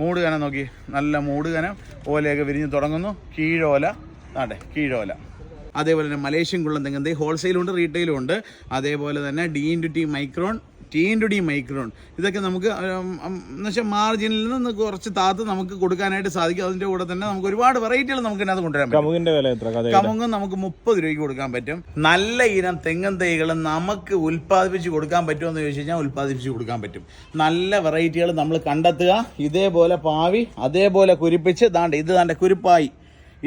മൂട് കനം നോക്കി. നല്ല മൂട് കനം. ഓലയൊക്കെ വിരിഞ്ഞ് തുടങ്ങുന്നു. കീഴോല. അതെ കീഴോല. അതേപോലെ തന്നെ മലേഷ്യൻ കുള്ളൻ ഹോൾസെയിലും ഉണ്ട് റീറ്റെയിലും ഉണ്ട്. അതേപോലെ തന്നെ D into T micron T into D micron ഇതൊക്കെ നമുക്ക് എന്നുവെച്ചാൽ മാർജിനിൽ നിന്ന് കുറച്ച് താത്ത് നമുക്ക് കൊടുക്കാനായിട്ട് സാധിക്കും. അതിന്റെ കൂടെ തന്നെ നമുക്ക് ഒരുപാട് വെറൈറ്റികൾ നമുക്ക് ഇതിനകത്ത് കൊണ്ടുവരാൻ പറ്റും. വില എത്ര? കമുങ്ങ് നമുക്ക് മുപ്പത് രൂപയ്ക്ക് കൊടുക്കാൻ പറ്റും. നല്ല ഇനം തെങ്ങൻ തൈകൾ നമുക്ക് ഉൽപ്പാദിപ്പിച്ച് കൊടുക്കാൻ പറ്റുമെന്ന് ചോദിച്ചു കഴിഞ്ഞാൽ ഉൽപ്പാദിപ്പിച്ച് കൊടുക്കാൻ പറ്റും. നല്ല വെറൈറ്റികൾ നമ്മൾ കണ്ടെത്തുക. ഇതേപോലെ പാവി അതേപോലെ കുരിപ്പിച്ച്. ദാണ്ട് ഇത് ദാണ്ട് കുരിപ്പായി.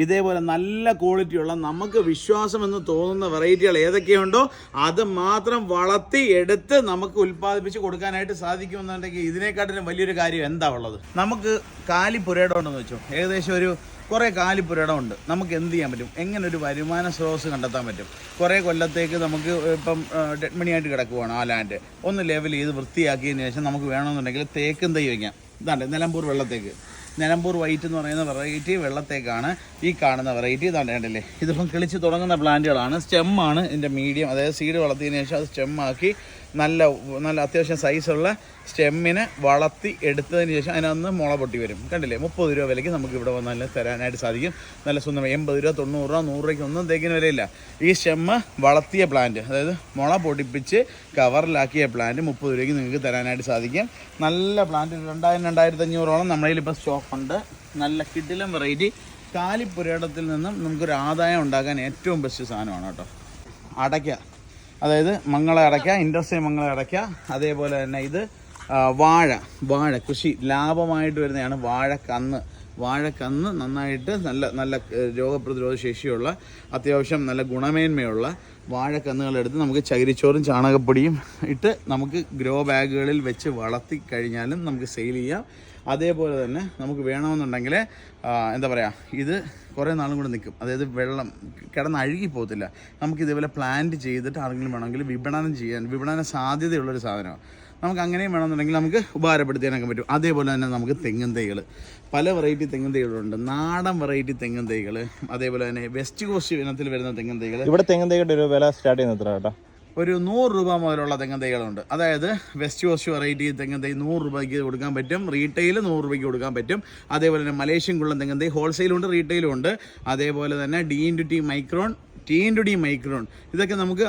ഇതേപോലെ നല്ല ക്വാളിറ്റിയുള്ള നമുക്ക് വിശ്വാസമെന്ന് തോന്നുന്ന വെറൈറ്റികൾ ഏതൊക്കെയുണ്ടോ അത് മാത്രം വളർത്തി എടുത്ത് നമുക്ക് ഉൽപ്പാദിപ്പിച്ച് കൊടുക്കാനായിട്ട് സാധിക്കുമെന്നുണ്ടെങ്കിൽ ഇതിനെക്കാട്ടിലും വലിയൊരു കാര്യം എന്താ ഉള്ളത്? നമുക്ക് കാലിപ്പുരയിടം ഉണ്ടെന്ന് വെച്ചോ. ഏകദേശം ഒരു കുറേ കാലിപ്പുരയിടം ഉണ്ട്. നമുക്ക് എന്ത് ചെയ്യാൻ പറ്റും? എങ്ങനെ ഒരു വരുമാന സ്രോതസ് കണ്ടെത്താൻ പറ്റും? കുറേ കൊല്ലത്തേക്ക് നമുക്ക് ഇപ്പം ഡെഡ് മണിയായിട്ട് കിടക്കുവാണ് ആ ലാൻഡ് ഒന്ന് ലെവൽ ചെയ്ത് വൃത്തിയാക്കിയതിന് ശേഷം നമുക്ക് വേണമെന്നുണ്ടെങ്കിൽ തേക്കും തൈ വയ്ക്കാം. ഇതാണ്ട് നിലമ്പൂർ വെള്ളത്തേക്ക്. നിലമ്പൂർ വൈറ്റ് എന്ന് പറയുന്ന വെറൈറ്റി വെള്ളത്തേക്കാണ് ഈ കാണുന്ന വെറൈറ്റി കണ്ടില്ലേ? ഇതിപ്പം കിളിച്ച് തുടങ്ങുന്ന പ്ലാന്റുകളാണ് സ്റ്റെമ്മാണ് ഇതിന്റെ മീഡിയം അതായത് സീഡ് വളർത്തിയതിനു ശേഷം അത് സ്റ്റെമ്മാക്കി നല്ല നല്ല അത്യാവശ്യം സൈസുള്ള സ്റ്റെമ്മിനെ വളർത്തി എടുത്തതിന് ശേഷം അതിനകത്ത് മുള പൊട്ടി വരും. കണ്ടില്ലേ? മുപ്പത് രൂപ വിലയ്ക്ക് നമുക്ക് ഇവിടെ വന്നാൽ തരാനായിട്ട് സാധിക്കും. നല്ല സുന്ദരം എൺപത് രൂപ തൊണ്ണൂറ് രൂപ നൂറ് രൂപയ്ക്ക് ഒന്നും തേക്കിന് വിലയില്ല. ഈ സ്റ്റെമ്മ് വളർത്തിയ പ്ലാന്റ് അതായത് മുള പൊടിപ്പിച്ച് കവറിലാക്കിയ പ്ലാന്റ് മുപ്പത് രൂപയ്ക്ക് നിങ്ങൾക്ക് തരാനായിട്ട് സാധിക്കും. നല്ല പ്ലാന്റ് രണ്ടായിരം രണ്ടായിരത്തി അഞ്ഞൂറോളം നമ്മളിൽ ഇപ്പോൾ സ്റ്റോക്ക് ഉണ്ട്. നല്ല കിഡിലും വെറൈറ്റി കാലിപ്പുരയിടത്തിൽ നിന്നും നമുക്കൊരു ആദായം ഉണ്ടാക്കാൻ ഏറ്റവും ബെസ്റ്റ് സാധനമാണ് കേട്ടോ. അടയ്ക്ക. അതായത് മംഗള അടയ്ക്ക ഇൻഡസ്ട്രി മംഗള അടയ്ക്ക അതേപോലെ തന്നെ ഇത് വാഴ വാഴ കൃഷി ലാഭമായിട്ട് വരുന്നതാണ് വാഴക്കന്ന്. വാഴക്കന്ന് നന്നായിട്ട് നല്ല നല്ല രോഗപ്രതിരോധ ശേഷിയുള്ള അത്യാവശ്യം നല്ല ഗുണമേന്മയുള്ള വാഴക്കന്നുകളെടുത്ത് നമുക്ക് ചകിരിച്ചോറും ചാണകപ്പൊടിയും ഇട്ട് നമുക്ക് ഗ്രോ ബാഗുകളിൽ വെച്ച് വളർത്തി കഴിഞ്ഞാലും നമുക്ക് സെയിൽ ചെയ്യാം. അതേപോലെ തന്നെ നമുക്ക് വേണമെന്നുണ്ടെങ്കിൽ എന്താ പറയുക ഇത് കുറേ നാളും കൂടെ നിൽക്കും. അതായത് വെള്ളം കിടന്ന് അഴുകി പോകത്തില്ല. നമുക്ക് ഇതേപോലെ പ്ലാന്റ് ചെയ്തിട്ട് ആരെങ്കിലും വേണമെങ്കിൽ വിപണനം ചെയ്യാൻ വിപണന സാധ്യതയുള്ളൊരു സാധനമാണ്. നമുക്ക് അങ്ങനെയും വേണമെന്നുണ്ടെങ്കിൽ നമുക്ക് ഉപകാരപ്പെടുത്തിയാനൊക്കെ പറ്റും. അതേപോലെ തന്നെ നമുക്ക് തെങ്ങും തൈകൾ പല വെറൈറ്റി തെങ്ങും തൈകളുണ്ട്. നാടൻ വെറൈറ്റി തെങ്ങും തൈകൾ അതേപോലെ തന്നെ വെസ്റ്റ് കോസ്റ്റ് ഇനത്തിൽ വരുന്ന തെങ്ങും തൈകൾ ഇവിടെ തെങ്ങും തൈകളുടെ ഒരു വില സ്റ്റാർട്ട് ചെയ്യുന്നത് എത്ര കേട്ടോ ഒരു നൂറ് രൂപ മുതലുള്ള തെങ്ങൻ തൈകളുണ്ട് അതായത് വെസ്റ്റ് കോസ്റ്റ് വെറൈറ്റി തെങ്ങൻ തൈ നൂറ് രൂപയ്ക്ക് കൊടുക്കാൻ പറ്റും. റീറ്റെയിൽ നൂറ് രൂപയ്ക്ക് കൊടുക്കാൻ പറ്റും. അതേപോലെ തന്നെ മലേഷ്യൻ കുള്ളം തെങ്ങൻ തൈ ഹോൾസെയിലും ഉണ്ട് റീറ്റെയിലും ഉണ്ട്. അതേപോലെ തന്നെ D into T micron T into D micron ഇതൊക്കെ നമുക്ക്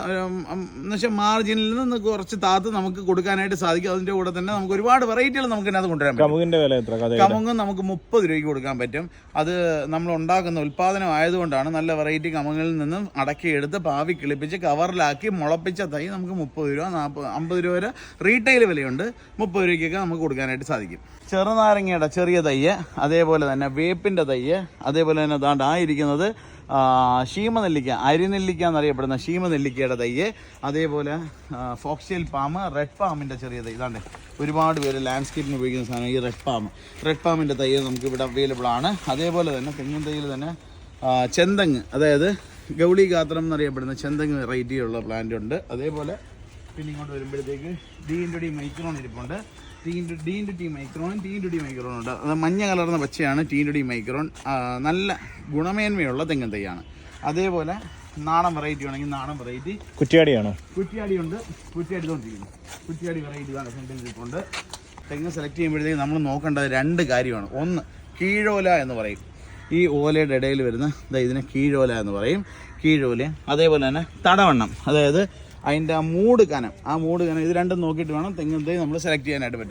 എന്ന് വെച്ചാൽ മാർജിനിൽ നിന്ന് കുറച്ച് താത്ത് നമുക്ക് കൊടുക്കാനായിട്ട് സാധിക്കും. അതിന്റെ കൂടെ തന്നെ നമുക്ക് ഒരുപാട് വെറൈറ്റികൾ നമുക്ക് ഇതിനകത്ത് കൊണ്ടുവരാൻ പറ്റും. കമുങ്ങ് നമുക്ക് മുപ്പത് രൂപയ്ക്ക് കൊടുക്കാൻ പറ്റും. അത് നമ്മൾ ഉണ്ടാക്കുന്ന ഉൽപ്പാദനം ആയതുകൊണ്ടാണ് നല്ല വെറൈറ്റി കമുങ്ങിൽ നിന്നും അടക്കിയെടുത്ത് പാവി കിളിപ്പിച്ച് കവറിലാക്കി മുളപ്പിച്ച തൈ നമുക്ക് മുപ്പത് രൂപ നാൽപ്പത് അമ്പത് രൂപ വരെ റീറ്റെയിൽ വിലയുണ്ട്. മുപ്പത് രൂപയ്ക്കൊക്കെ നമുക്ക് കൊടുക്കാനായിട്ട് സാധിക്കും. ചെറുനാരങ്ങയുടെ ചെറിയ തയ്യ് അതേപോലെ തന്നെ വേപ്പിന്റെ തയ്യ് അതേപോലെ തന്നെ ദാണ്ട് ആ ഇരിക്കുന്നത് ഷീമനെല്ലിക്ക അരിനെല്ലിക്ക എന്നറിയപ്പെടുന്ന ഷീമനെല്ലിക്കയുടെ തയ്യ് അതേപോലെ ഫോക്സിയൽ പാം റെഡ് പാമിന്റെ ചെറിയ തൈ ഇതാണ്ട് ഒരുപാട് പേര് ലാൻഡ്സ്കേപ്പിന് ഉപയോഗിക്കുന്ന സാധനം ഈ റെഡ് പാം. റെഡ് പാമിന്റെ തൈ നമുക്ക് ഇവിടെ അവൈലബിൾ ആണ്. അതേപോലെ തന്നെ തെങ്ങിൻ തൈയിൽ തന്നെ ചെന്തങ്ങ് അതായത് ഗൗളി ഗാത്രം എന്നറിയപ്പെടുന്ന ചെന്തങ്ങ് വെറൈറ്റിയുള്ള പ്ലാന്റ് ഉണ്ട്. അതേപോലെ പിന്നെ ഇങ്ങോട്ട് വരുമ്പോഴത്തേക്ക് ഡി ഇന്റു ഡി മൈക്രോൺ ഇരിപ്പുണ്ട്. T into D into T മൈക്രോണും T into D മൈക്രോണും ഉണ്ട്. അത് മഞ്ഞ കലർന്ന പച്ചയാണ് ടി ഇന്റു ഡി മൈക്രോൺ നല്ല ഗുണമേന്മയുള്ള തെങ്ങൻ തൈയാണ്. അതേപോലെ നാടൻ വെറൈറ്റി ആണെങ്കിൽ നാടൻ വെറൈറ്റി കുറ്റിയാടിയാണോ? കുറ്റിയാടി ഉണ്ട്. കുറ്റിയാടി തോന്നിയിരിക്കുന്നു കുറ്റിയാടി വെറൈറ്റി ഇതാണ് സെന്റിൽ ഇരിപ്പുണ്ട്. തെങ്ങ് സെലക്ട് ചെയ്യുമ്പോഴത്തേക്ക് നമ്മൾ നോക്കേണ്ടത് രണ്ട് കാര്യമാണ്. ഒന്ന് കീഴോല എന്ന് പറയും. ഈ ഓലയുടെ ഇടയിൽ വരുന്ന ഇതിനെ കീഴോല എന്ന് പറയും. കീഴോല അതേപോലെ തന്നെ തടവണ്ണം. അതായത് അതിന്റെ ആ മൂട് കനം ആ മൂട് കനം ഇത് രണ്ടും നോക്കിയിട്ട് വേണം തെങ്ങിൻ തൈ നമ്മൾ സെലക്ട് ചെയ്യാനായിട്ട് പറ്റും.